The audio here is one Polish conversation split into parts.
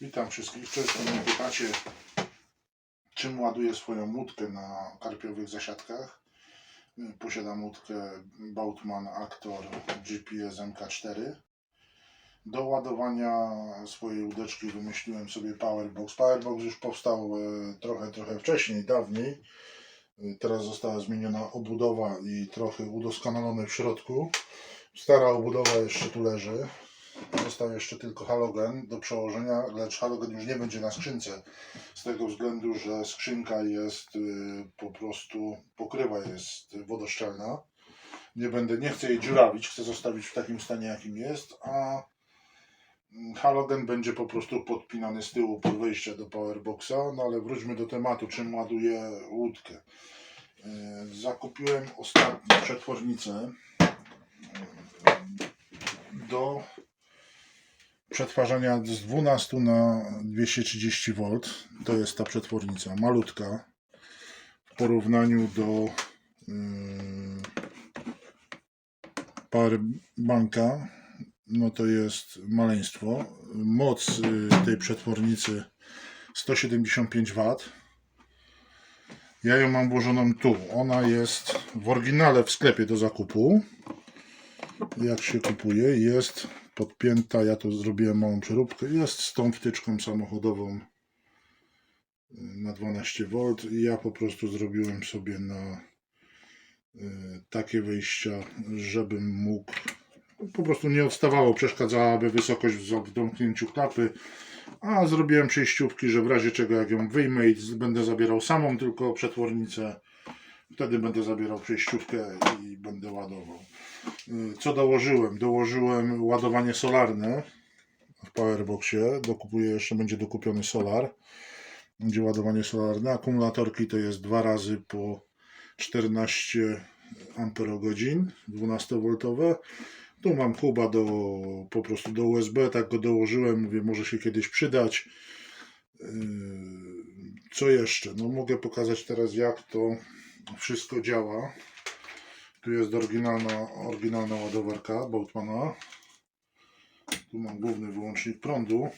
Witam wszystkich. Często mnie pytacie, czym ładuję swoją łódkę na karpiowych zasiadkach. Posiadam łódkę Bautman Actor GPS MK4. Do ładowania swojej łódeczki wymyśliłem sobie Powerbox. Powerbox już powstał e, trochę, trochę wcześniej, dawniej. Teraz została zmieniona obudowa i trochę udoskonalone w środku. Stara obudowa jeszcze tu leży. Został jeszcze tylko halogen do przełożenia, lecz halogen już nie będzie na skrzynce. Z tego względu, że skrzynka jest y, po prostu, pokrywa jest wodoszczelna. Nie będę, nie chcę jej dziurawić, chcę zostawić w takim stanie, jakim jest, a mm, halogen będzie po prostu podpinany z tyłu pod wejście do powerboxa. No ale wróćmy do tematu, czym ładuję łódkę. Y, Zakupiłem ostatnio przetwornicę y, do przetwarzania z 12 na 230 V. To jest ta przetwornica, malutka w porównaniu do yy, powerbanka. No to jest maleństwo. Moc yy, tej przetwornicy 175 W. Ja ją mam włożoną tu. Ona jest w oryginale w sklepie do zakupu. Jak się kupuje, jest podpięta, ja tu zrobiłem małą przeróbkę, jest z tą wtyczką samochodową y, na 12V i ja po prostu zrobiłem sobie na y, takie wyjścia, żebym mógł po prostu nie odstawało, przeszkadzałaby wysokość w domknięciu klapy, a zrobiłem przejściówki, że w razie czego jak ją wyjmę i będę zabierał samą tylko przetwornicę, wtedy będę zabierał przejściówkę i będę ładował. Y, Co dołożyłem? Dołożyłem ładowanie solarne w Powerboxie. Dokupuję, jeszcze będzie dokupiony solar. Będzie ładowanie solarne. Akumulatorki to jest dwa razy po 14 amperogodzin 12V. Tu mam kuba do, po prostu do USB, tak go dołożyłem, mówię, może się kiedyś przydać. Yy, Co jeszcze? No mogę pokazać teraz jak to wszystko działa. Tu jest oryginalna, oryginalna ładowarka Bautmana. Tu mam główny wyłącznik prądu.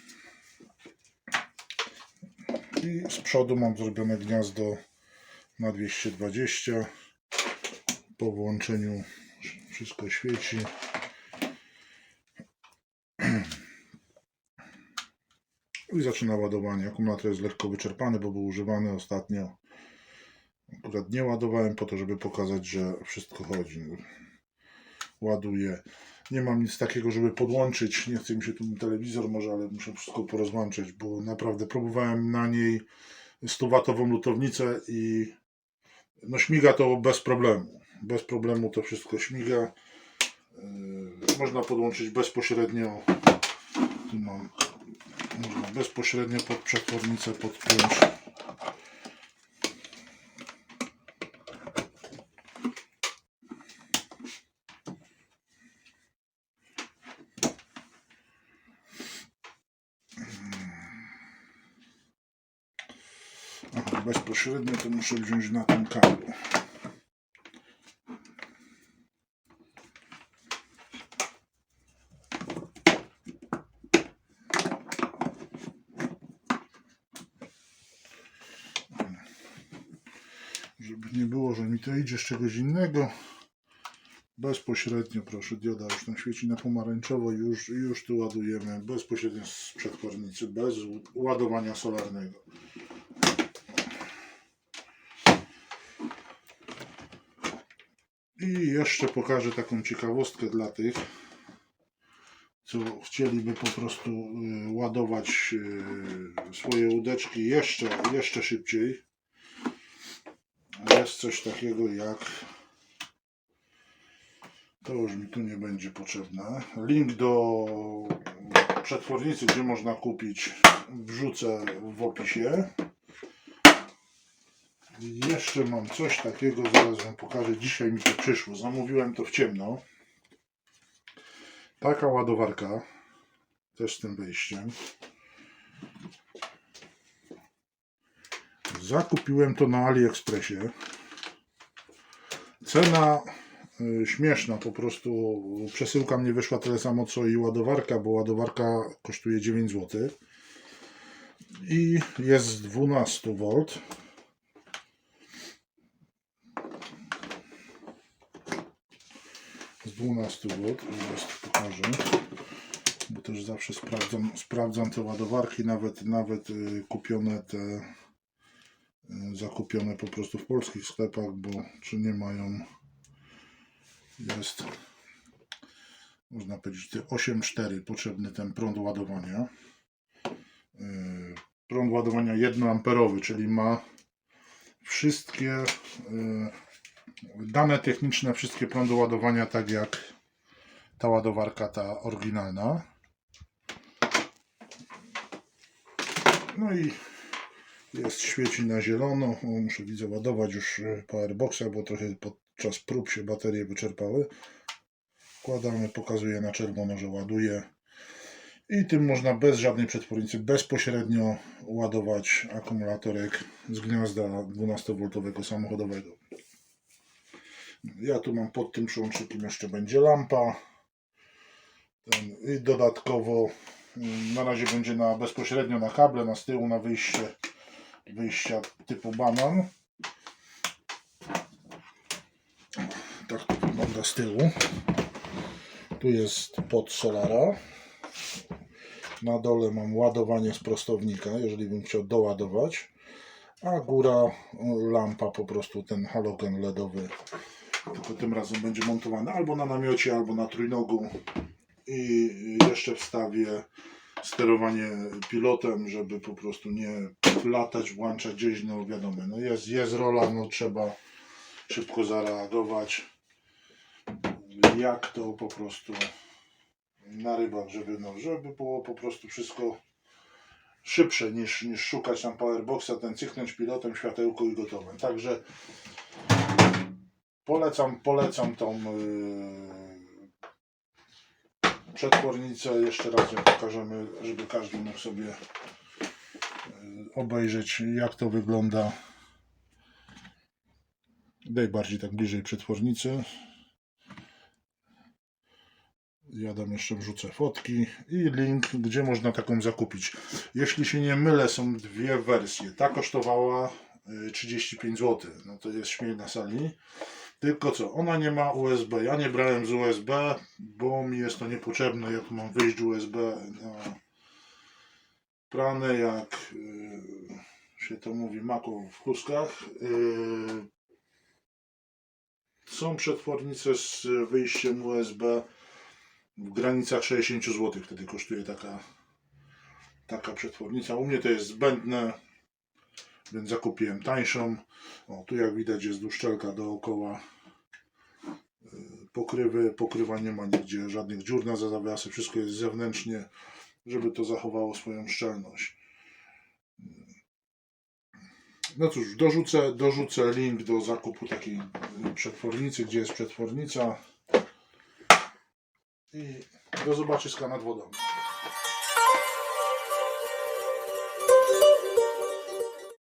I z przodu mam zrobione gniazdo na 220. Po włączeniu wszystko świeci. I zaczyna ładowanie. Akumulator jest lekko wyczerpany, bo był używany ostatnio. Akurat nie ładowałem po to, żeby pokazać, że wszystko chodzi. Ładuję. Nie mam nic takiego, żeby podłączyć. Nie chce mi się tu telewizor może, ale muszę wszystko porozłączać, bo naprawdę próbowałem na niej 100-watową lutownicę i no śmiga to bez problemu. Bez problemu to wszystko śmiga. Yy, Można podłączyć bezpośrednio. Tu mam. Można bezpośrednio pod przetwornicę podpiąć. Bezpośrednio to muszę wziąć na tym kablu. Żeby nie było, że mi to idzie z czegoś innego. Bezpośrednio, proszę, dioda już tam świeci na pomarańczowo, już, już tu ładujemy bezpośrednio z przetwornicy, bez ładowania solarnego. I jeszcze pokażę taką ciekawostkę dla tych, co chcieliby po prostu y, ładować y, swoje łódeczki jeszcze, jeszcze szybciej. Jest coś takiego jak to już mi tu nie będzie potrzebne. Link do przetwornicy, gdzie można kupić, wrzucę w opisie. Jeszcze mam coś takiego, zaraz Wam pokażę. Dzisiaj mi to przyszło. Zamówiłem to w ciemno. Taka ładowarka, też z tym wejściem. Zakupiłem to na AliExpressie. Cena y, śmieszna, po prostu przesyłka mnie wyszła tyle samo co i ładowarka, bo ładowarka kosztuje 9 zł. I jest z 12 V. 12 V. Jest, pokażę. Bo też zawsze sprawdzam, sprawdzam te ładowarki, nawet, nawet y, kupione te y, zakupione po prostu w polskich sklepach, bo czy nie mają jest można powiedzieć te 8.4 potrzebny ten prąd ładowania Yy, prąd ładowania 1 amperowy, czyli ma wszystkie dane techniczne, wszystkie prądy ładowania tak jak ta ładowarka, ta oryginalna no i jest, świeci na zielono. Muszę widzę ładować już e, powerboxa, bo trochę podczas prób się baterie wyczerpały. Wkładamy, pokazuje na czerwono, że ładuje. I tym można bez żadnej przetwornicy bezpośrednio ładować akumulatorek z gniazda 12V samochodowego. Ja tu mam pod tym przełącznikiem jeszcze będzie lampa. I dodatkowo mm, na razie będzie na bezpośrednio na kable, na z tyłu na wyjście wyjścia typu banan. Tak to wygląda z tyłu. Tu jest pod solara. Na dole mam ładowanie z prostownika, jeżeli bym chciał doładować. A góra o, lampa, po prostu ten halogen LEDowy. Tylko tym razem będzie montowany albo na namiocie, albo na trójnogu. I jeszcze wstawię sterowanie pilotem, żeby po prostu nie latać, włączać gdzieś, no wiadomo, no jest, jest rola, no trzeba szybko zareagować. Jak to po prostu na rybach, żeby, no, żeby było po prostu wszystko szybsze niż, niż szukać tam powerboxa, ten cychnąć pilotem, światełko i gotowe. Także polecam, polecam tą yy, przetwornicę. Jeszcze raz ją pokażemy, żeby każdy mógł sobie yy, obejrzeć jak to wygląda. Najbardziej tak bliżej przetwornicy. Ja dam jeszcze wrzucę fotki i link, gdzie można taką zakupić. Jeśli się nie mylę, są dwie wersje. Ta kosztowała y, 35 zł. No to jest śmiech na sali. Tylko co, ona nie ma USB. Ja nie brałem z USB, bo mi jest to niepotrzebne. Jak mam wyjść USB na prane, jak y, się to mówi, maku w chuskach. Y, są przetwornice z wyjściem USB w granicach 60 zł. Wtedy kosztuje taka, taka przetwornica. U mnie to jest zbędne, więc zakupiłem tańszą. O, tu jak widać jest uszczelka dookoła y, pokrywy. Pokrywa nie ma nigdzie żadnych dziur na zawiasy. Wszystko jest zewnętrznie, żeby to zachowało swoją szczelność. No cóż, dorzucę, dorzucę link do zakupu takiej y, przetwornicy, gdzie jest przetwornica. I do zobaczyska nad wodą.